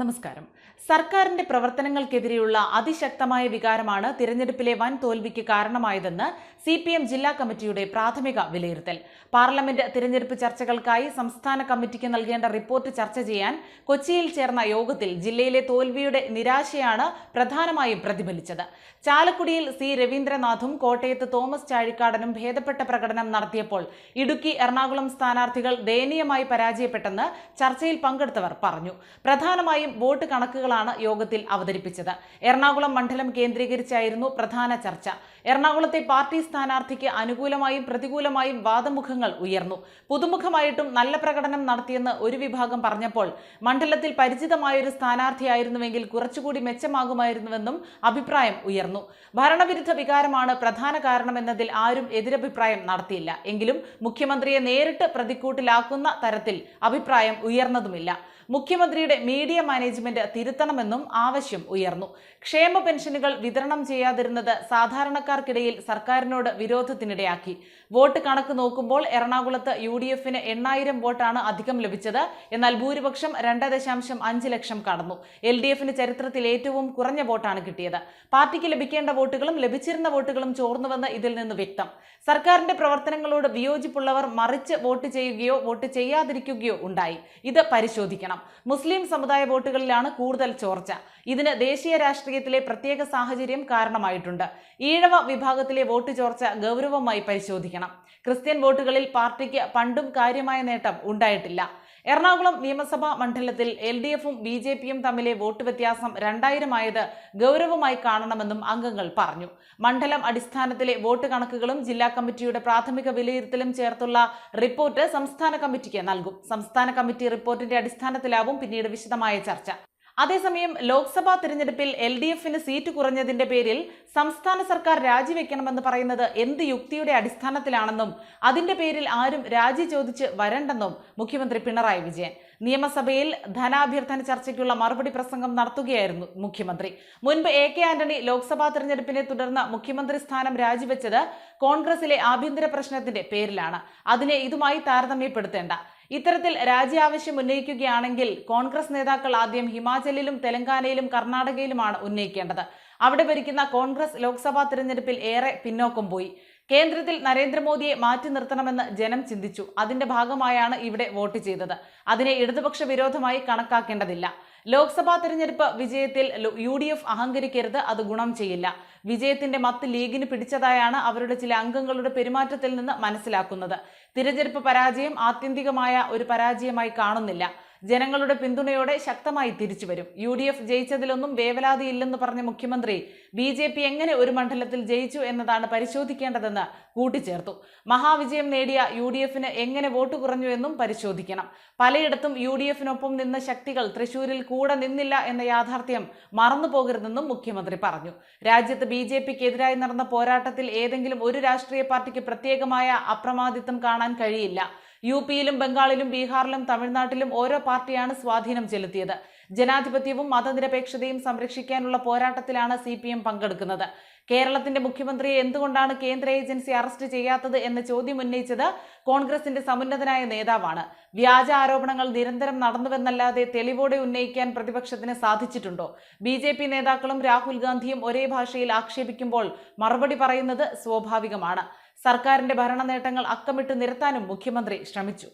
നമസ്കാരം. സർക്കാരിന്റെ പ്രവർത്തനങ്ങൾക്കെതിരെയുള്ള അതിശക്തമായ വികാരമാണ് തിരഞ്ഞെടുപ്പിലെ വൻ തോൽവിക്ക് കാരണമായതെന്ന് സി പി എം ജില്ലാ കമ്മിറ്റിയുടെ പ്രാഥമിക വിലയിരുത്തൽ. പാർലമെന്റ് തിരഞ്ഞെടുപ്പ് ചർച്ചകൾക്കായി സംസ്ഥാന കമ്മിറ്റിക്ക് നൽകേണ്ട റിപ്പോർട്ട് ചർച്ച ചെയ്യാൻ കൊച്ചിയിൽ ചേർന്ന യോഗത്തിൽ ജില്ലയിലെ തോൽവിയുടെ നിരാശയാണ് പ്രധാനമായും പ്രതിഫലിച്ചത്. ചാലക്കുടിയിൽ സി രവീന്ദ്രനാഥും കോട്ടയത്ത് തോമസ് ചാഴിക്കാടനും ഭേദപ്പെട്ട പ്രകടനം നടത്തിയപ്പോൾ ഇടുക്കി എറണാകുളം സ്ഥാനാർത്ഥികൾ ദയനീയമായി പരാജയപ്പെട്ടെന്ന് ചർച്ചയിൽ പങ്കെടുത്തവർ പറഞ്ഞു. പ്രധാനമായും വോട്ട് കണക്കുകളാണ് യോഗത്തിൽ അവതരിപ്പിച്ചത്. എറണാകുളം മണ്ഡലം കേന്ദ്രീകരിച്ചായിരുന്നു പ്രധാന ചർച്ച. എറണാകുളത്തെ പാർട്ടി സ്ഥാനാർത്ഥിക്ക് അനുകൂലമായും പ്രതികൂലമായും വാദമുഖങ്ങൾ ഉയർന്നു. പുതുമുഖമായിട്ടും നല്ല പ്രകടനം നടത്തിയെന്ന് ഒരു വിഭാഗം പറഞ്ഞപ്പോൾ മണ്ഡലത്തിൽ പരിചിതമായൊരു സ്ഥാനാർത്ഥിയായിരുന്നുവെങ്കിൽ കുറച്ചുകൂടി മെച്ചമാകുമായിരുന്നുവെന്നും അഭിപ്രായം ഉയർന്നു. ഭരണവിരുദ്ധ വികാരമാണ് പ്രധാന കാരണമെന്നതിൽ ആരും എതിരഭിപ്രായം നടത്തിയില്ല. എങ്കിലും മുഖ്യമന്ത്രിയെ നേരിട്ട് പ്രതിക്കൂട്ടിലാക്കുന്ന തരത്തിൽ അഭിപ്രായം ഉയർന്നതുമില്ല. മുഖ്യമന്ത്രിയുടെ മീഡിയ മാനേജ്മെന്റ് തിരുത്തണമെന്നും ആവശ്യം ഉയർന്നു. ക്ഷേമ പെൻഷനുകൾ വിതരണം ചെയ്യാതിരുന്നത് സാധാരണക്കാർക്കിടയിൽ സർക്കാരിനോട് വിരോധത്തിനിടയാക്കി. വോട്ട് കണക്ക് നോക്കുമ്പോൾ എറണാകുളത്ത് യു ഡി എഫിന് എണ്ണായിരം വോട്ടാണ് അധികം ലഭിച്ചത്. എന്നാൽ ഭൂരിപക്ഷം രണ്ട് ദശാംശം അഞ്ച് ലക്ഷം കടന്നു. എൽ ഡി എഫിന് ചരിത്രത്തിൽ ഏറ്റവും കുറഞ്ഞ വോട്ടാണ് കിട്ടിയത്. പാർട്ടിക്ക് ലഭിക്കേണ്ട വോട്ടുകളും ലഭിച്ചിരുന്ന വോട്ടുകളും ചോർന്നുവെന്ന് ഇതിൽ നിന്ന് വ്യക്തം. സർക്കാരിന്റെ പ്രവർത്തനങ്ങളോട് വിയോജിപ്പുള്ളവർ മറിച്ച് വോട്ട് ചെയ്യുകയോ വോട്ട് ചെയ്യാതിരിക്കുകയോ ഉണ്ടായി. ഇത് പരിശോധിക്കണം. മുസ്ലിം സമുദായ വോട്ടുകളിലാണ് കൂടുതൽ ചോർച്ച. ഇതിന് ദേശീയ രാഷ്ട്രീയത്തിലെ പ്രത്യേക സാഹചര്യം കാരണമായിട്ടുണ്ട്. ഈഴവ വിഭാഗത്തിലെ വോട്ട് ചോർച്ച ഗൗരവമായി പരിശോധിക്കണം. ക്രിസ്ത്യൻ വോട്ടുകളിൽ പാർട്ടിക്ക് പണ്ടും കാര്യമായ നേട്ടം ഉണ്ടായിട്ടില്ല. എറണാകുളം നിയമസഭാ മണ്ഡലത്തിൽ എൽ ഡി എഫും ബി ജെ പിയും തമ്മിലെ വോട്ട് വ്യത്യാസം രണ്ടായിരമായത് ഗൗരവമായി കാണണമെന്നും അംഗങ്ങൾ പറഞ്ഞു. മണ്ഡലം അടിസ്ഥാനത്തിലെ വോട്ട് കണക്കുകളും ജില്ലാ കമ്മിറ്റിയുടെ പ്രാഥമിക വിലയിരുത്തലും ചേർത്തുള്ള റിപ്പോർട്ട് സംസ്ഥാന കമ്മിറ്റിക്ക് നൽകും. സംസ്ഥാന കമ്മിറ്റി റിപ്പോർട്ടിന്റെ അടിസ്ഥാനത്തിലാവും പിന്നീട് വിശദമായ ചർച്ച. അതേസമയം ലോക്സഭാ തിരഞ്ഞെടുപ്പിൽ എൽ ഡി എഫിന് സീറ്റ് കുറഞ്ഞതിന്റെ പേരിൽ സംസ്ഥാന സർക്കാർ രാജിവെക്കണമെന്ന് പറയുന്നത് എന്ത് യുക്തിയുടെ അടിസ്ഥാനത്തിലാണെന്നും അതിന്റെ പേരിൽ ആരും രാജി ചോദിച്ച് വരണ്ടെന്നും മുഖ്യമന്ത്രി പിണറായി വിജയൻ. നിയമസഭയിൽ ധനാഭ്യർത്ഥന ചർച്ചയ്ക്കുള്ള മറുപടി പ്രസംഗം നടത്തുകയായിരുന്നു മുഖ്യമന്ത്രി. മുൻപ് എ കെ ആന്റണി ലോക്സഭാ തെരഞ്ഞെടുപ്പിനെ തുടർന്ന് മുഖ്യമന്ത്രി സ്ഥാനം രാജിവെച്ചത് കോൺഗ്രസിലെ ആഭ്യന്തര പ്രശ്നത്തിന്റെ പേരിലാണ്. അതിനെ ഇതുമായി താരതമ്യപ്പെടുത്തേണ്ട. ഇത്തരത്തിൽ രാജി ആവശ്യം ഉന്നയിക്കുകയാണെങ്കിൽ കോൺഗ്രസ് നേതാക്കൾ ആദ്യം ഹിമാചലിലും തെലങ്കാനയിലും കർണാടകയിലുമാണ് ഉന്നയിക്കേണ്ടത്. അവിടെ ഭരിക്കുന്ന കോൺഗ്രസ് ലോക്സഭാ തിരഞ്ഞെടുപ്പിൽ ഏറെ പിന്നോക്കം പോയി. കേന്ദ്രത്തിൽ നരേന്ദ്രമോദിയെ മാറ്റി നിർത്തണമെന്ന് ജനം ചിന്തിച്ചു. അതിന്റെ ഭാഗമായാണ് ഇവിടെ വോട്ട് ചെയ്തത്. അതിനെ ഇടതുപക്ഷ വിരോധമായി കണക്കാക്കേണ്ടതില്ല. ലോക്സഭാ തെരഞ്ഞെടുപ്പ് വിജയത്തിൽ യു ഡി എഫ് അഹങ്കരിക്കരുത് അത് ഗുണം ചെയ്യില്ല. വിജയത്തിന്റെ മത്ത് ലീഗിന് പിടിച്ചതായാണ് അവരുടെ ചില അംഗങ്ങളുടെ പെരുമാറ്റത്തിൽ നിന്ന് മനസ്സിലാക്കുന്നത്. തിരഞ്ഞെടുപ്പ് പരാജയം ആത്യന്തികമായ ഒരു പരാജയമായി കാണുന്നില്ല. ജനങ്ങളുടെ പിന്തുണയോടെ ശക്തമായി തിരിച്ചു വരും. യു ഡി എഫ് ജയിച്ചതിലൊന്നും വേവലാതിയില്ലെന്ന് പറഞ്ഞ മുഖ്യമന്ത്രി ബി ജെ പി എങ്ങനെ ഒരു മണ്ഡലത്തിൽ ജയിച്ചു എന്നതാണ് പരിശോധിക്കേണ്ടതെന്ന് കൂട്ടിച്ചേർത്തു. മഹാവിജയം നേടിയ യു ഡി എഫിന് എങ്ങനെ വോട്ട് കുറഞ്ഞു എന്നും പരിശോധിക്കണം. പലയിടത്തും യു ഡി എഫിനൊപ്പം നിന്ന ശക്തികൾ തൃശൂരിൽ കൂടെ നിന്നില്ല എന്ന യാഥാർത്ഥ്യം മറന്നു പോകരുതെന്നും മുഖ്യമന്ത്രി പറഞ്ഞു. രാജ്യത്ത് ബി ജെ പിക്കെതിരായി നടന്ന പോരാട്ടത്തിൽ ഏതെങ്കിലും ഒരു രാഷ്ട്രീയ പാർട്ടിക്ക് പ്രത്യേകമായ അപ്രമാദിത്വം കാണാൻ കഴിയില്ല. യു പിയിലും ബംഗാളിലും ബീഹാറിലും തമിഴ്നാട്ടിലും ഓരോ പാർട്ടിയാണ് സ്വാധീനം ചെലുത്തിയത്. ജനാധിപത്യവും മതനിരപേക്ഷതയും സംരക്ഷിക്കാനുള്ള പോരാട്ടത്തിലാണ് സി പി എം പങ്കെടുക്കുന്നത്. കേരളത്തിന്റെ മുഖ്യമന്ത്രിയെ എന്തുകൊണ്ടാണ് കേന്ദ്ര ഏജൻസി അറസ്റ്റ് ചെയ്യാത്തത് എന്ന ചോദ്യം ഉന്നയിച്ചത് കോൺഗ്രസിന്റെ സമുന്നതനായ നേതാവാണ്. വ്യാജ ആരോപണങ്ങൾ നിരന്തരം നടന്നുവെന്നല്ലാതെ തെളിവോടെ ഉന്നയിക്കാൻ പ്രതിപക്ഷത്തിന് സാധിച്ചിട്ടുണ്ടോ? ബി ജെ പി നേതാക്കളും രാഹുൽ ഗാന്ധിയും ഒരേ ഭാഷയിൽ ആക്ഷേപിക്കുമ്പോൾ മറുപടി പറയുന്നത് സ്വാഭാവികമാണ്. സർക്കാരിന്റെ ഭരണ നേട്ടങ്ങൾ അക്കമിട്ട് നിരത്താനും മുഖ്യമന്ത്രി ശ്രമിച്ചു